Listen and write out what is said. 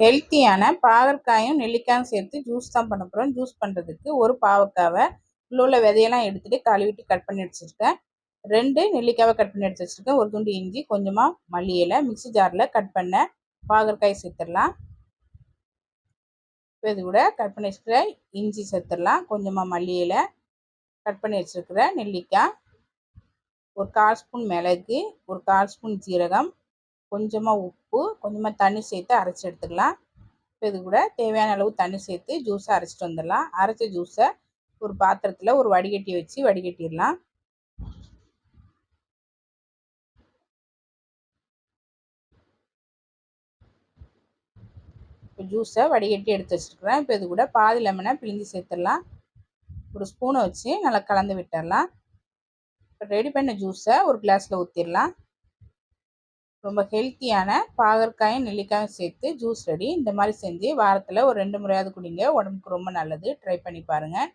ஹெல்த்தியான பாகற்காயும் நெல்லிக்காயும் சேர்த்து ஜூஸ் தான் பண்ண போகிறோம் ஜூஸ் பண்ணுறதுக்கு ஒரு பாவக்காவை உள்ள உள்ள விதையெல்லாம் எடுத்துகிட்டு கழுவிட்டு கட் பண்ணி வச்சுருக்கேன் ரெண்டு நெல்லிக்காவை கட் பண்ணி எடுத்து வச்சுருக்கேன் ஒரு துண்டு இஞ்சி கொஞ்சமாக மல்லி இலை மிக்ஸி ஜாரில் கட் பண்ண பாகற்காய் சேர்த்துடலாம். இப்போ இது கூட கட் பண்ணி வச்சுருக்கிற இஞ்சி சேர்த்துடலாம். கொஞ்சமாக மல்லி இலை கட் பண்ணி வச்சுருக்கிற நெல்லிக்காய் ஒரு கால் ஸ்பூன் மிளகு ஒரு கால் ஸ்பூன் ஜீரகம் கொஞ்சமாக உப்பு கொஞ்சமாக தண்ணி சேர்த்து அரைச்சி எடுத்துக்கலாம். இப்போ இது கூட தேவையான அளவு தண்ணி சேர்த்து ஜூஸை அரைச்சிட்டு வந்துடலாம். அரைச்ச ஜூஸை ஒரு பாத்திரத்தில் ஒரு வடிகட்டி வச்சு வடிகட்டிடலாம். இப்போ ஜூஸை வடிகட்டி எடுத்து வச்சுருக்குறேன். இப்போ இது கூட பாதி லெமனை பிழிஞ்சு சேர்த்துடலாம். ஒரு ஸ்பூனை வச்சு நல்லா கலந்து விட்டுடலாம். இப்போ ரெடி பண்ண ஜூஸை ஒரு கிளாஸில் ஊற்றிடலாம் ரொம்ப ஹெல்த்தியான பாகற்காயும் நெல்லிக்காயும் சேர்த்து ஜூஸ் ரெடி இந்த மாதிரி செஞ்சு வாரத்தில் ஒரு ரெண்டு முறையாவது குடிங்க. உடம்புக்கு ரொம்ப நல்லது. ட்ரை பண்ணி பாருங்கள்